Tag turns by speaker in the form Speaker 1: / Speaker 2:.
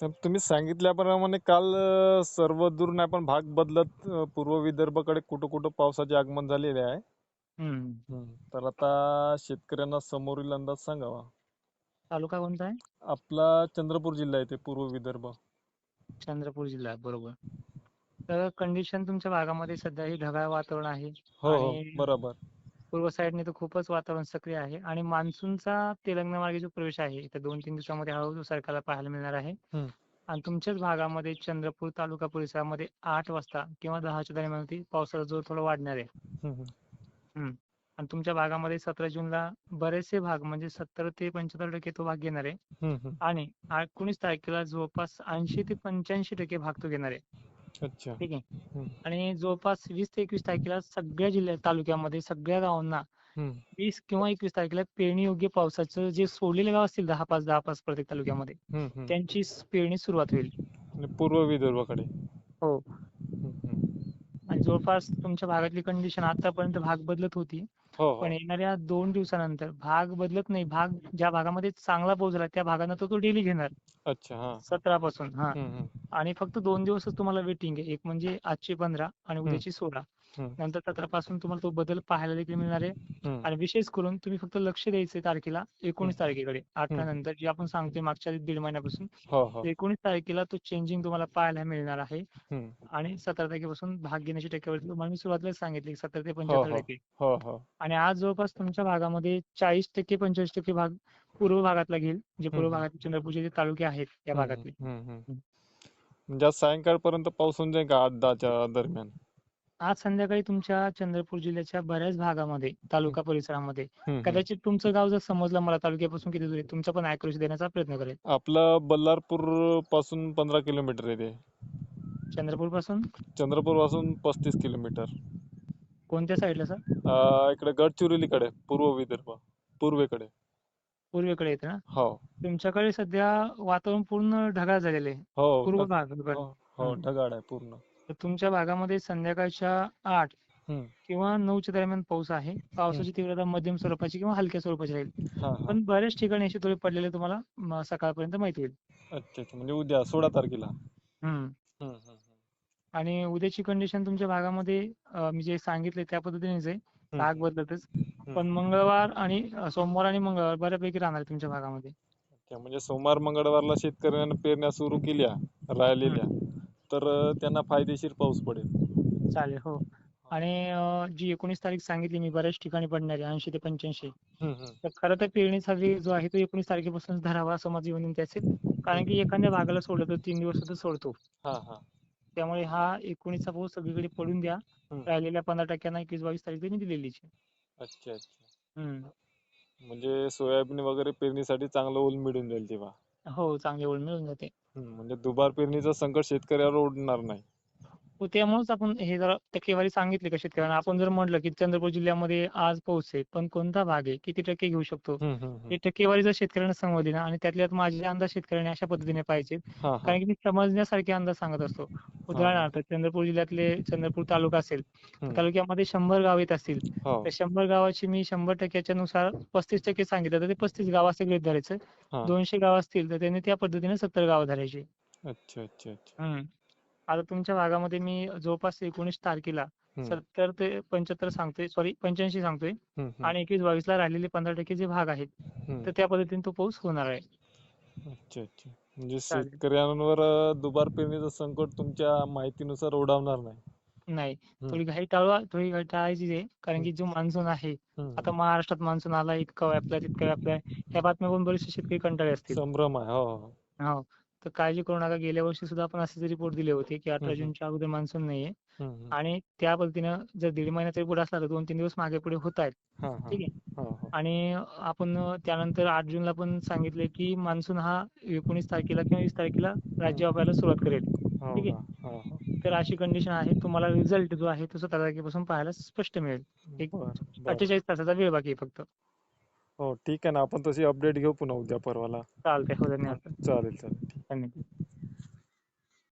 Speaker 1: तर तुम्ही सांगितल्याप्रमाणे काल सर्व दूर नाही पण भाग बदलत पूर्व विदर्भाकडे कुठं कुठं पावसाचे आगमन झालेले आहे. तर आता शेतकऱ्यांना समोरील अंदाज सांगावा.
Speaker 2: तालुका कोणता आहे?
Speaker 1: आपला चंद्रपूर जिल्हा येते पूर्व विदर्भ.
Speaker 2: चंद्रपूर जिल्हा बरोबर. तर कंडिशन तुमच्या भागामध्ये सध्या हे ढगाळ वातावरण आहे
Speaker 1: हो हो. बरोबर.
Speaker 2: पूर्व साईडने तर खूपच वातावरण सक्रिय आहे आणि मान्सूनचा तेलंगणा मार्गे जो प्रवेश आहे तर दोन तीन दिवसामध्ये हळूहळू सरकारला पाहायला मिळणार आहे. आणि तुमच्याच भागामध्ये चंद्रपूर तालुका परिसरामध्ये आठ वाजता किंवा दहाच्या दरम्यान पावसाचा जोर थोडा वाढणार आहे. आणि तुमच्या भागामध्ये सतरा जूनला बरेचसे भाग म्हणजे सत्तर ते पंच्याहत्तर टक्के तो भाग घेणार आहे. आणि एकोणीस तारखेला जवळपास ऐंशी ते पंच्याऐंशी टक्के भाग तो घेणार आहे
Speaker 1: अच्छा
Speaker 2: ठीक आहे. आणि जवळपास वीस ते एकवीस तारखेला सगळ्या जिल्ह्या तालुक्यामध्ये सगळ्या गावांना. वीस किंवा एकवीस तारखेला पेरणी योग्य पावसाचं जे सोडलेले गाव असतील दहा पाच दहा पाच प्रत्येक तालुक्यामध्ये. त्यांची पेरणी सुरुवात होईल
Speaker 1: पूर्व विदर्भाकडे
Speaker 2: हो जवळपास तुमच्या भागातली कंडिशन आतापर्यंत भाग बदलत होती.
Speaker 1: हो हो.
Speaker 2: पण येणाऱ्या दोन दिवसानंतर भाग बदलत नाही. भाग ज्या भागामध्ये चांगला पाऊस झाला त्या भागांना तो तो डेली घेणार.
Speaker 1: अच्छा हा.
Speaker 2: सतरा पासून हा.
Speaker 1: हम्म, हम्म.
Speaker 2: आणि फक्त दोन दिवसच तुम्हाला वेटिंग आहे. एक म्हणजे आजची पंधरा आणि उद्याची सोळा. नंतर सतरा पासून तुम्हाला तो बदल पाहायला देखील मिळणार आहे. आणि विशेष करून तुम्ही फक्त लक्ष द्यायचं तारखेला एकोणीस तारखेकडे. अठरा. नंतर जे आपण सांगतोय मागच्या दीड महिन्यापासून
Speaker 1: हो हो.
Speaker 2: एकोणीस तारखेला तो चेंजिंग तुम्हाला पाहायला मिळणार आहे. आणि सतरा तारखेपासून भाग घेण्याची टक्केवारी तुम्हाला मी सुरुवातीला सांगितली सत्तर ते
Speaker 1: हो
Speaker 2: पंच्याहत्तर
Speaker 1: हो
Speaker 2: टक्के आणि आज जवळपास तुमच्या भागामध्ये चाळीस टक्के पंचेचाळीस टक्के भाग पूर्व भागातला घेईल जे पूर्व. भागातील चंद्रपूरचे जे तालुके आहेत त्या भागातले.
Speaker 1: म्हणजे आज सायंकाळपर्यंत पाऊस होऊन जाईल का आठ दहाच्या दरम्यान?
Speaker 2: आज संध्याकाळी तुमच्या चंद्रपूर जिल्ह्याच्या बऱ्याच भागामध्ये तालुका परिसरामध्ये. कदाचित तुमचं गाव जर समजलं मला तालुक्यापासून किती दूर आहे तुमचा पण अॅक्युरेसी देण्याचा प्रयत्न करेल.
Speaker 1: आपलं बल्लारपूरपासून पंधरा किलोमीटर आहे ते. चंद्रपूरपासून चंद्रपूरपासून पस्तीस किलोमीटर.
Speaker 2: कोणत्या साईडला सर?
Speaker 1: अं, इकडे गडचिरोलीकडे पूर्व विदर्भ पूर्वेकडे.
Speaker 2: पूर्वेकडे येते ना?
Speaker 1: हो.
Speaker 2: तुमच्याकडे सध्या वातावरण पूर्ण ढगाळ झालेले आहे.
Speaker 1: हो
Speaker 2: पूर्व
Speaker 1: ढग-
Speaker 2: भाग बरं.
Speaker 1: हो हो. ढगाळ आहे पूर्ण.
Speaker 2: तुमच्या भागामध्ये संध्याकाळच्या आठ. किंवा नऊच्या दरम्यान पाऊस आहे. पावसाची तीव्रता मध्यम स्वरूपाची किंवा हलक्या स्वरूपाची राहील. पण बऱ्याच ठिकाणी असे थोडे पडलेले तुम्हाला सकाळपर्यंत माहिती होईल.
Speaker 1: म्हणजे उद्या सोळा तारखेला.
Speaker 2: आणि उद्याची कंडिशन तुमच्या भागामध्ये मी जे सांगितले त्या पद्धतीनेच आहे. भाग बदलतच. पण मंगळवार आणि सोमवार आणि मंगळवार बऱ्यापैकी राहणार तुमच्या भागामध्ये.
Speaker 1: म्हणजे सोमवार मंगळवारला शेतकऱ्यांना पेरण्या सुरू केल्या राहिलेल्या. तर त्यांना फायदेशीर पाऊस पडेल.
Speaker 2: चालेल हो. आणि जी एकोणीस तारीख सांगितली मी बऱ्याच ठिकाणी पडणार आहे ऐंशी ते पंच्याऐंशी. तर खरं तर पेरणीचा जो आहे तो एकोणीस तारखेपासून धरावा असं माझी विनंती असेल कारण की एखाद्या भागाला सोडलं तर तीन दिवस सुद्धा सोडतो.
Speaker 1: हा हा.
Speaker 2: त्यामुळे हा एकोणीसचा पाऊस सगळीकडे पडून द्या. राहिलेल्या पंधरा टक्क्यांना एकवीस बावीस तारीख त्यांनी दिलेलीच आहे.
Speaker 1: अच्छा अच्छा. म्हणजे सोयाबीन वगैरे पेरणीसाठी चांगलं ओल मिळून जाईल तेव्हा.
Speaker 2: हो चांगली ओढ मिळून जाते.
Speaker 1: हम्म, म्हणजे दुबार पेरणीचं संकट शेतकऱ्यावर ओढणार नाही.
Speaker 2: त्यामुळेच आपण हे जरा टक्केवारी सांगितली का शेतकऱ्यांना? आपण जर म्हटलं की चंद्रपूर जिल्ह्यामध्ये आज पाऊस आहे पण कोणता भाग आहे? किती टक्के घेऊ शकतो. हे टक्केवारी जर शेतकऱ्यांना समजली ना आणि त्यातल्या त्यात माझे अंदाज शेतकऱ्यांनी अशा पद्धतीने पाहिजे कारण की मी समजण्यासारखे अंदाज सांगत असतो. उदाहरणार्थ चंद्रपूर जिल्ह्यातले चंद्रपूर तालुका असेल. तालुक्यामध्ये शंभर गाव येत असतील.
Speaker 1: हो.
Speaker 2: त्या शंभर गावाची मी शंभर टक्क्याच्या नुसार पस्तीस टक्के सांगितलं तर ते पस्तीस गाव असे गृहीत धरायचं. दोनशे गाव असतील तर त्यांनी त्या पद्धतीने सत्तर गाव धरायची.
Speaker 1: अच्छा अच्छा.
Speaker 2: आता तुमच्या भागामध्ये मी जवळपास एकोणीस तारखेला सत्तर ते पंच्याहत्तर सांगतोय सॉरी पंच्याऐंशी सांगतोय आणि एकवीस बावीस ला राहिलेले पंधरा टक्के जे भाग आहेत. तर त्या पद्धतीने तो पाऊस होणार आहे.
Speaker 1: अच्छा अच्छा. म्हणजे. शेतकऱ्यांवर दुबार पेरणीचं संकट तुमच्या माहितीनुसार ओढावणार नाही.
Speaker 2: नाही. थोडी घाई टाळवा थोडी घाई टाळायची आहे कारण की जो मान्सून आहे. आता महाराष्ट्रात मान्सून आला इतका व्यापलाय तितका व्यापलाय ह्या बातम्या पण बरेचसे शेतकरी कंटाळे असतील.
Speaker 1: संभ्रम आहे हो हो.
Speaker 2: हो. तर काळजी करू नका. गेल्या वर्षी सुद्धा आपण असेच रिपोर्ट दिले होते की अठरा. जूनच्या अगोदर मान्सून नाहीये. आणि त्या पद्धतीनं जर दीड महिन्याचा रिपोर्ट असला तर दोन तीन दिवस मागे पुढे होत आहेत. ठीक आहे.
Speaker 1: हो हो.
Speaker 2: आणि आपण त्यानंतर आठ जूनला पण सांगितले की मान्सून हा एकोणीस तारखेला किंवा वीस तारखेला राज्य व्यापायला सुरुवात करेल.
Speaker 1: हो
Speaker 2: ठीक आहे. तर अशी कंडिशन आहे. तुम्हाला रिझल्ट जो आहे तो सतरा तारखेपासून पाहायला स्पष्ट मिळेल. एक. अठ्ठेचाळीस तासाचा वेळ बाकी आहे फक्त.
Speaker 1: हो ठीक आहे ना. आपण तशी अपडेट घेऊ पुन्हा उद्या परवाला.
Speaker 2: चालतंय. हो धन्यवाद.
Speaker 1: चालेल चालेल.
Speaker 2: धन्यवाद.